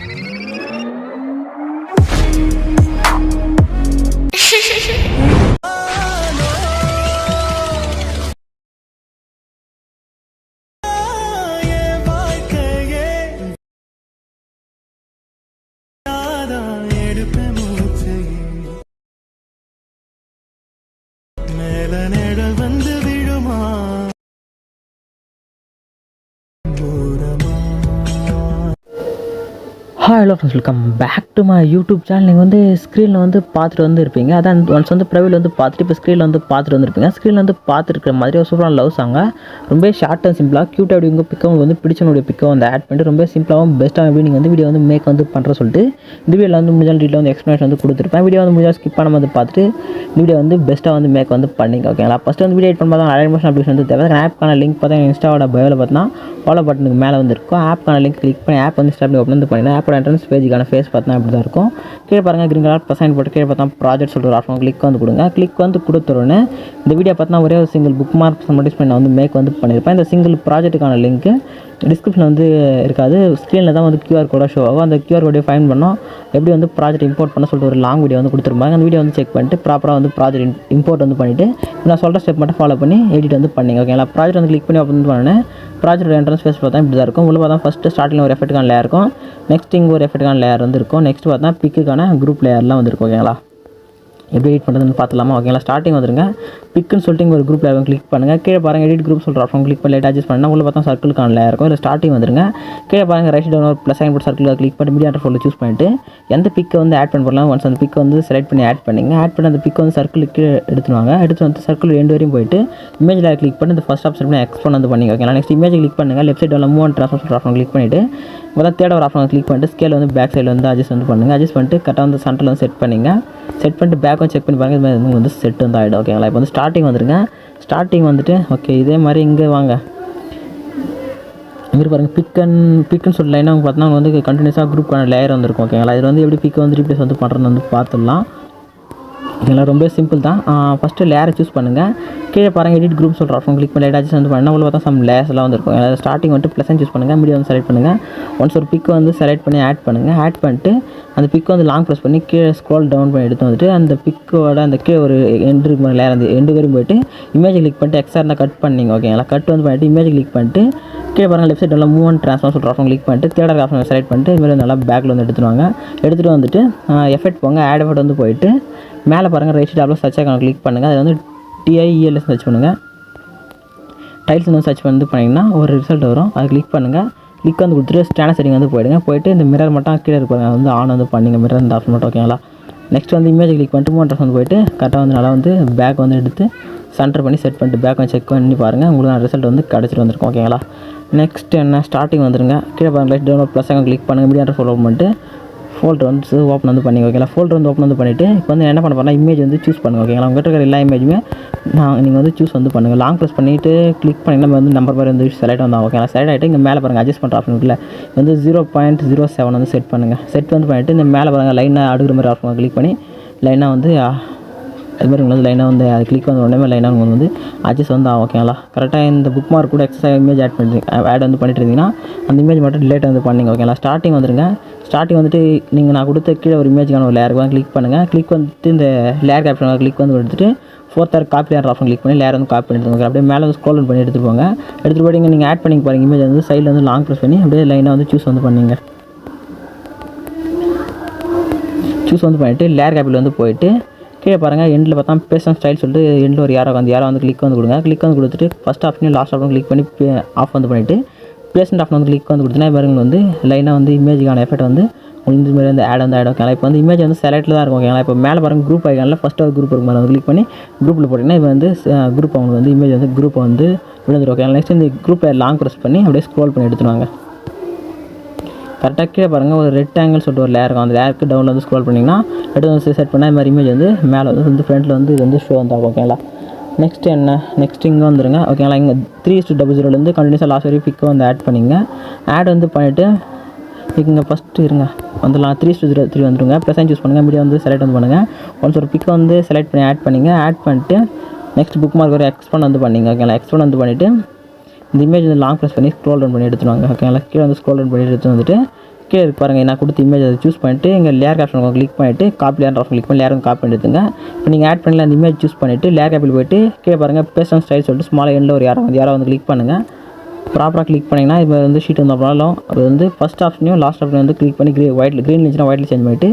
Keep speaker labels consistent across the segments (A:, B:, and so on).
A: மேல
B: hello friends welcome back to my YouTube channel நீங்கள் வந்து ஸ்க்ரீனில் வந்து பார்த்துட்டு வந்து இருப்பீங்க அதான் ஒன்ஸ் வந்து ப்ரைவில் வந்து பார்த்துட்டு இப்போ ஸ்க்ரீனில் வந்து பார்த்துட்டு வந்துருப்பீங்க. ஸ்க்ரீனில் வந்து பார்த்துருக்கிற மாதிரி ஒரு சூப்பரான லவ் சாங்க ரொம்ப ஷார்ட் அண்ட் சிம்பிளாக க்யூட் அப்படி உங்கள் பிக்கம் வந்து பிடிச்சவனுடைய பிக்கம் வந்து ஆட் பண்ணிட்டு ரொம்ப சிம்பிளாகவும் பெஸ்ட்டாக எப்படி நீங்கள் வந்து வீடியோ வந்து மேக் வந்து பண்ணுற சொல்லிட்டு இந்த வீடியோவில் வந்து முடிஞ்சால் டீட்டில் வந்து எக்ஸ்ப்ளனேஷன் வந்து கொடுத்துருப்பேன். வீடியோ வந்து முடிஞ்சால் ஸ்கிப் பண்ணாமல் வந்து பார்த்துட்டு இந்த வீடியோ வந்து பெஸ்ட்டாக வந்து மேக் வந்து பண்ணிங்க ஓகேங்களா ஃபஸ்ட்டு வந்து வீடியோ எடிட் பண்ணும்போது நிறைய மோஷன் அப்ளிகேஷன் வந்து தேவை. ஆப்க்கான லிங்க் பார்த்தா இன்ஸ்டாவோட பயோவில் பார்த்தீங்கன்னா ஃபாலோ பட்டனுக்கு மேலே வந்து இருக்கும். ஆப்க்கான லிங்க் கிளிக் பண்ணி ஆப் வந்து ஸ்டாப் ஓப்பன் வந்து பண்ணிங்கன்னா ஆப்போட என்ட்ரன்ஸ் பேஜுக்கான ஃபேஸ் பார்த்தா இப்படி தான் இருக்கும். கீழே பாருங்கள் க்ரீன் கலர் பசைன் போட்டு கீழே பார்த்தா ப்ராஜெக்ட் சொல்கிற ஒரு ஆப்ஷன் கிளிக் வந்து கொடுங்க. கிளிக் வந்து கொடுத்துருன்னு இந்த வீடியோ பார்த்தா ஒரே ஒரு சிங்கிள் புக் மார்க் மட்டும் நான் வந்து மேக் வந்து பண்ணியிருப்பேன். இந்த சிங்கிள் ப்ராஜெக்ட்டுக்கான லிங்க் டிஸ்கிரிப்ஷனில் வந்து இருக்காது. ஸ்க்ரீனில் தான் வந்து கியூஆர் கோடாக ஷோ ஆகும். அந்த கியூஆர் கோடையை ஃபைன் பண்ணோம். எப்படி வந்து ப்ராஜெக்ட் இம்போர்ட் பண்ண சொல்லிட்டு ஒரு லாங் வீடியோ வந்து கொடுத்துருப்பாங்க. அந்த வீடியோ வந்து செக் பண்ணிட்டு ப்ராப்பராக வந்து ப்ராஜெக்ட் இம்போர்ட் வந்து பண்ணிவிட்டு நான் சொல்கிற ஸ்டெப் மட்டும் ஃபாலோ பண்ணி எடிட் வந்து பண்ணிங்க. ஓகேங்களா ப்ராஜெக்ட் வந்து கிளிக் பண்ணி ஓப்பன் பண்ணேன் ப்ராஜெக்ட் என்ட்ரன்ஸ் ஃபேஸ் பார்த்தா இப்படி தான் இருக்கும். உள்ள பார்த்தா ஃபஸ்ட்டு ஸ்டார்டிங் ஒரு எஃபெக்ட்டுக்கான லேயர் இருக்கும். நெக்ஸ்ட் இங்கே ஒரு எஃபெக்ட்டுக்கான லேயர் வந்து இருக்கும். நெக்ஸ்ட் பார்த்தா பிக்குக்கான குரூப் லேயர்லாம் வந்துருக்கும் ஓகேங்களா எப்படி எடிட் பண்ணுறதுன்னு பார்த்துலாமா? ஓகேங்களா ஸ்டார்டிங் வந்துருங்க. பிக்குன்னு சொல்லிட்டு ஒரு குரூப் லேயர் கிளிக் பண்ணுங்கள் கீழே பாருங்கள் எடிட் குரூப் சொல்கிற ஆப்ஷன் கிளிக் பண்ணி லேட் அட்ஜஸ்ட் பண்ணால் உள்ள பார்த்தா சர்க்கிள் லேயர் இருக்கும். இல்லை ஸ்டார்டிங் வந்துருங்க. கீழே பாருங்கள் ரைட் டவுன் ஒரு ப்ளஸ் சைன் போட்டு சர்க்கிள் கிளிக் பண்ணி மீடியா ஃபோல்டர் சூஸ் பண்ணிட்டு எந்த பிக்கை வந்து ஆட் பண்ண போகலாம் ஒன்ஸ் அந்த பிக் வந்து செலக்ட் பண்ணி ஆட் பண்ணிங்க. ஆட் பண்ணி அந்த பிக் வந்து சர்க்கிளுக்கு எடுத்துவாங்க எடுத்து வந்து சர்க்கிள் ரெண்டு வரையும் போயிட்டு இமேஜ் லேயர் கிளிக் பண்ணி இந்த ஃபஸ்ட் ஆப்ஷன் பண்ணி எக்ஸ்போன் வந்து பண்ணிங்க ஓகேங்களா நெக்ஸ்ட் இமேஜ் கிளிக் பண்ணுங்கள் லெஃப்ட் சைடில் மூவ் அண்ட் ட்ரான்ஸ்ஃபர் சொல்கிற ஆப்ஷன் கிளிக் பண்ணிவிட்டு முதல்ல தேர்ட் ஒரு ஆப்ஷன் கிளிக் பண்ணிட்டு ஸ்கேல் வந்து பேக் சைடில் வந்து அட்ஜஸ்ட் வந்து பண்ணுங்கள் அட்ஜஸ்ட் பண்ணிட்டு கரெக்டாக வந்து சென்டரில் வந்து செட் பண்ணிங்க. செட் பண்ணிட்டு பேக்கும் செக் பண்ணி பாருங்க. இது மாதிரி வந்து செட் வந்து ஆகிடும் ஓகேங்களா இப்போ வந்து ஸ்டார்டிங் வந்துருங்க. ஸ்டார்டிங் வந்துட்டு ஓகே இதே மாதிரி இங்கே வாங்க. இங்கே பாருங்கள் பிக் அண்ட் பிக்குன்னு சொல்லி லைனாக பார்த்தீங்கன்னா வந்து கண்டினியூஸாக குரூப் லேயர் வந்துருக்கும். ஓகேங்களா இதில் வந்து எப்படி பிக் வந்து ரீப்ளேஸ் வந்து பண்ணுறதுன்னு வந்து பார்த்துடலாம். இதெல்லாம் ரொம்ப சிம்பிள் தான். ஃபஸ்ட்டு லேயரை சூஸ் பண்ணுங்கள் கீழே பாருங்கள் எடிட் குரூப் சொல்கிற ஆப்ஷன் கிளிக் பண்ணி அட்ஜஸ்ட் வந்து பண்ணால் உள்ள பார்த்தா சம் லேயர்ஸ் வந்துருக்கும். அதாவது ஸ்டார்டிங் வந்துட்டு ப்ளஸ் சூஸ் பண்ணுங்கள் மீடியம் வந்து செலக்ட் பண்ணுங்கள் ஒன்ஸ் ஒரு பிக் வந்து செலக்ட் பண்ணி ஆட் பண்ணுங்கள் ஆட் பண்ணிட்டு அந்த பிக் வந்து லாங் ப்ரெஸ் பண்ணி கீழே ஸ்க்ரோல் டவுன் பண்ணி எடுத்து வந்துட்டு அந்த பிக்கோட அந்த கீழே ஒரு எண்டு லேயர் அந்த எண்டு வரையும் போயிட்டு இமேஜ் கிளிக் பண்ணிட்டு எக்ஸ்ட்ரா இருந்தால் கட் பண்ணிங்க ஓகேங்களா கட் வந்து பண்ணிட்டு இமேஜ் கிளிக் பண்ணிட்டு கீழே பாருங்கள் லெஃப்ட் சைடில் நல்லா மூவ் அண்ட் ட்ரான்ஸ்ஃபார்ம் சொல்கிற ஆப்ஷன் கிளிக் பண்ணிட்டு தேர்டர் ஆப்ஷன் செலக்ட் பண்ணிட்டு இதுமாதிரி நல்லா பேக்கில் வந்து எடுத்துருவாங்க. எடுத்துகிட்டு வந்துட்டு எஃபெக்ட் போங்க ஆட் எஃபெக்ட் வந்து போயிட்டு மேலே பாருங்கள் ரைட் டேப்பில் சர்ச் ஐக்கான கிளிக் பண்ணுங்கள் அதில் வந்து T I E L S search பண்ணுங்கள் டைல்ஸ் வந்து சர்ச் வந்து பண்ணிங்கன்னா ஒரு ரிசல்ட் வரும். அது கிளிக் பண்ணுங்கள் கிளிக் வந்து கொடுத்துட்டு ஸ்டேனஸ் செட்டிங் வந்து போயிடுங்க. போயிட்டு இந்த மிரர் மட்டும் கீழே இருப்பாங்க அது வந்து ஆன் வந்து பண்ணிங்க. மிரர் இந்த ஆப்ஷன் மட்டும் ஓகேங்களா நெக்ஸ்ட் வந்து இமேஜ் கிளிக் பண்ணிட்டு மூணு வந்து போயிட்டு கரெக்டாக வந்து நல்லா வந்து பேக் வந்து எடுத்து சென்டர் பண்ணி செட் பண்ணிட்டு பேக் வந்து செக் பண்ணி பாருங்கள் உங்களுக்கு ரிசல்ட் வந்து கிடச்சிட்டு வந்திருக்கும் ஓகேங்களா நெக்ஸ்ட் என்ன? ஸ்டார்டிங் வந்துருங்க. கீழே பாருங்கள் லைட் டவுன் ப்ளஸ் கிளிக் பண்ணுங்கள் மீடியா ஃபாலோ பண்ணிட்டு ஃபோல்டர் வந்து ஓப்பன் வந்து பண்ணி ஓகேங்களா ஃபோல்டர் வந்து ஓப்பன் வந்து பண்ணிவிட்டு இப்போ வந்து என்ன பண்ண போனால் இமேஜ் வந்து சூஸ் பண்ணுங்கள் ஓகேங்களா உங்கள்கிட்ட இருக்கிற எல்லா இமேஜுமே நான் நீங்கள் வந்து சூஸ் வந்து பண்ணுங்கள் லாங் ப்ரெஸ் பண்ணிவிட்டு கிளிக் பண்ணி நம்ம வந்து நம்பர் மாதிரி வந்து செலக்ட் வந்தோம் ஓகேங்களா செலக்ட் ஆகிட்டு இங்கே மேலே பாருங்கள் அட்ஜஸ்ட் பண்ணுற ஆப்ஷன் இருக்குல்ல? வந்து ஜீரோ பாயிண்ட் ஜீரோ செவன் வந்து செட் பண்ணுங்கள் செட் வந்து பண்ணிவிட்டு இந்த மேலே பாருங்கள் லைனாக அடுக்கிற மாதிரி ஆப்ஷன் கிளிக் பண்ணி லைனாக வந்து அது மாதிரி உங்களுக்கு வந்து லைனாக வந்து அது கிளிக் வந்த உடனே லைனாக உங்களுக்கு வந்து அட்ஜஸ்ட் வந்து ஆகும் ஓகேங்களா கரெக்டாக இந்த புக் மார்க் கூட எக்ஸ்ட்ரா இமேஜ் ஆட் பண்ணி ஆட் வந்து பண்ணிட்டு இருந்தீங்கன்னா அந்த இமேஜ் மட்டும் டிலேட் வந்து பண்ணிங்க ஓகேங்களா ஸ்டார்டிங் வந்துருங்க. ஸ்டார்டிங் வந்துட்டு நீங்கள் நான் கொடுத்த கீழே ஒரு இமேஜ்க்கான ஒரு லேருக்கு கிளிக் பண்ணுங்கள் கிளிக் வந்துட்டு இந்த லேர் கேப்ஷன் கிளிக் வந்து எடுத்துட்டு fourth or copy layer option click பண்ணி லேர் வந்து காப்பி பண்ணிட்டு அப்படியே மேலே வந்து ஸ்க்ரோல் பண்ணி எடுத்துட்டு போங்க. எடுத்துகிட்டு போய்ட்டு நீங்கள் ஆட் பண்ணி பாருங்க இமேஜ் வந்து சைடில் வந்து லாங் ப்ரெஸ் பண்ணி அப்படியே லைனாக வந்து சூஸ் வந்து பண்ணிங்க. சூஸ் வந்து பண்ணிவிட்டு லேர் கேப்பில் வந்து போயிட்டு கீழே பாருங்கள் எண்டில் பார்த்தா பேசன் ஸ்டைல் சொல்லிட்டு எண்டில் ஒரு யாரோ வந்து யாரோ வந்து கிளிக் வந்து கொடுங்க. கிளிக் வந்து கொடுத்துட்டு ஃபஸ்ட் ஆப்ஷனையும் லாஸ்ட் ஆப்ஷன் கிளிக் பண்ணி ஆஃப் வந்து பண்ணிவிட்டு பிளேஸ்மெண்ட் ஆப்ஷன் வந்து கிளிக் வந்து கொடுத்தீங்கன்னா பாருங்க வந்து லைனாக வந்து இமேஜுக்கான எஃபெக்ட் வந்து உங்களுக்கு இந்த மாதிரி வந்து ஆட் வந்து ஆட் ஓகேங்களா இப்போ வந்து இமேஜ் வந்து செலக்டில் தான் இருக்கும். ஓகேங்களா இப்போ மேலே பாருங்க குரூப் ஐக்கானில் ஃபஸ்ட் ஒரு குரூப் இருக்கும் வந்து கிளிக் பண்ணி குரூப்பில் போட்டிங்கன்னா இப்போ வந்து குரூப் அவங்க வந்து இமேஜ் வந்து குரூப்பை வந்து விழுந்துரும். ஓகேங்களா நெக்ஸ்ட் இந்த குரூப்பை லாங் ப்ரெஸ் பண்ணி அப்படியே ஸ்க்ரோல் பண்ணி எடுத்துருவாங்க. கரெக்டாக கீழே பாருங்கள் ஒரு ரெட் ஆங்கிள் சொல்லிட்டு ஒரு லேயர் இருக்கும். அந்த லேயருக்கு டவுனில் வந்து ஸ்க்ரோல் பண்ணிங்கன்னா எடுத்து வந்து செட் பண்ணால் இந்த மாதிரி இமேஜ் வந்து மேலே வந்து வந்து ஃப்ரண்ட்டில் வந்து இது வந்து ஷோ வந்து ஆகும் ஓகேங்களா நெக்ஸ்ட் என்ன? நெக்ஸ்ட் இங்கே வந்துருங்க. ஓகேங்களா இங்கே த்ரீ டூ டபுள் ஜீரோலேருந்து கண்டினியூஸாக லாஸ்ட் வரைக்கும் பிக்கை வந்து ஆட் பண்ணிங்க. ஆட் வந்து பண்ணிவிட்டு இங்கே ஃபஸ்ட்டு இருங்க. வந்துடலாம். த்ரீ டூ ஜீரோ த்ரீ வந்துருங்க. ப்ரெசன்ட் சூஸ் பண்ணுங்கள் மீடியா வந்து செலக்ட் வந்து பண்ணுங்கள் ஒன்ஸ் ஒரு பிக்கை வந்து செலக்ட் பண்ணி ஆட் பண்ணிங்க. ஆட் பண்ணிட்டு நெக்ஸ்ட் புக் மார்க் ஒரு எக்ஸ்பெண்ட் வந்து பண்ணிங்க. ஓகேங்களா எக்ஸ்பெண்ட் வந்து பண்ணிவிட்டு இந்த இமேஜ் வந்து லாங் ப்ரெஸ் பண்ணி ஸ்க்ரோல் டவுன் பண்ணி எடுத்துருவாங்க ஓகேங்களா கீழே வந்து ஸ்க்ரோல் டவுன் பண்ணி எடுத்து வந்துட்டு கீழே இருக்கு பாருங்கள் நான் கொடுத்த இமேஜ் அதை சூஸ் பண்ணிட்டு இங்கே லேயர் ஆப்ஷன் கிளிக் பண்ணிவிட்டு காப்பி லேயர் ஆப்ஷன் கிளிக் பண்ணி லேயர் காப்பி பண்ணி எடுத்துங்க. இப்போ நீங்கள் ஆட் பண்ணல அந்த இமேஜ் சூஸ் பண்ணிவிட்டு லேயர் கேப்பில் போயிட்டு கீழே பாருங்கள் பேசன் ஸ்டைல் சொல்லிட்டு ஸ்மால் எண்டில் ஒரு யாரோ வந்து யாரோ வந்து கிளிக் பண்ணுங்கள் ப்ராப்பராக கிளிக் பண்ணிங்கன்னா இப்போ வந்து ஷீட் வந்து அப்புறம் அது வந்து ஃபஸ்ட் ஆப்ஷனையும் லாஸ்ட் ஆப்ஷன் வந்து கிளிக் பண்ணி க்ரீ ஒயிட் க்ரீன் இருந்துச்சுன்னா ஒயிட்டில் சேஞ்ச் பண்ணிவிட்டு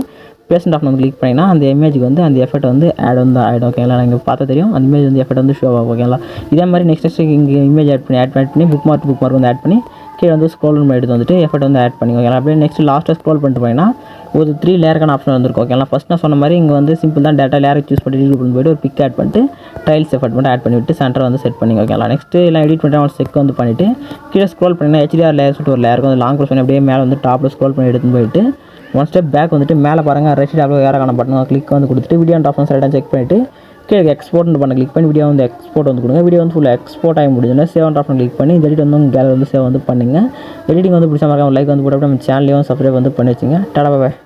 B: பேஷண்ட் ஆப்ஷன் வந்து கிளிக் பண்ணிங்கன்னா அந்த இமேஜுக்கு வந்து அந்த எஃபெக்ட் வந்து ஆட் வந்து ஆகிடும் ஓகேங்களா நீங்கள் பார்த்தா தெரியும். அந்த இமேஜ் வந்து எஃபெக்ட் வந்து ஷோ ஆகும் ஓகேங்களா இதே மாதிரி நெக்ஸ்ட் நெக்ஸ்ட் இங்கே இமேஜ் ஆட் பண்ணி ஆட் பண்ணி புக் மார்க் புக் மார்க் வந்து ஆட் பண்ணி கீழே வந்து ஸ்க்ரோல் பண்ணி எடுத்து வந்துட்டு எஃபர்ட் வந்து ஆட் பண்ணி ஓகேங்களா அப்படியே நெக்ஸ்ட் லாஸ்ட்டாக ஸ்க்ரோல் பண்ணிட்டு போனீங்கன்னா ஒரு த்ரீ லேயருக்கான ஆப்ஷன் வந்துருக்கும் ஓகேங்களா ஃபஸ்ட் நான் சொன்ன மாதிரி இங்கே வந்து சிம்பிள் தான் டேட்டா லேயரை சூஸ் பண்ணி டீல் பண்ணி போயிட்டு ஒரு பிக் ஆட் பண்ணிட்டு டைல்ஸ் எஃபர்ட் மட்டும் ஆட் பண்ணிவிட்டு சென்டர் வந்து செட் பண்ணி ஓகேங்களா நெக்ஸ்ட் எல்லாம் எடிட் பண்ணிட்டு அவங்க செக் வந்து பண்ணிவிட்டு கீழே ஸ்க்ரோல் பண்ணிங்கன்னா ஹெச்டிஆர் லேயர் சொல்லிட்டு ஒரு லேயருக்கு வந்து லாங் ப்ரெஸ் பண்ணி அப்படியே மேலே வந்து டாப்பில் ஸ்க்ரோல் பண்ணி எடுத்துன்னு போயிட்டு ஒன் ஸ்டெப் பேக் வந்துட்டு மேலே பாருங்கள் ரெஸ்ட் டேப்ல ஏறக்கான பட்டன் கிளிக் வந்து கொடுத்துட்டு வீடியோ ஆஃப் ஆப்ஷன் செக் பண்ணிவிட்டு கீழே எக்ஸ்போர்ட் பண்ண கிளிக் பண்ணி வீடியோ வந்து எக்ஸ்போர்ட் வந்து கொடுங்க. வீடியோ வந்து ஃபுல்லாக எக்ஸ்போர்ட் ஆகி முடிஞ்சுன்னா சேவ் அண்ட் ஆப்ஷன் கிளிக் பண்ணி இந்த எடிட் வந்து உங்கள் கேலரி வந்து சேவ் வந்து பண்ணுங்க. எடிட்டிங் வந்து பிடிச்ச மாதிரி லைக் வந்து போட்டு நம்ம சேனலையும் சப்ஸ்கிரைப் வந்து பண்ணி வச்சுங்க. டாடா பாய்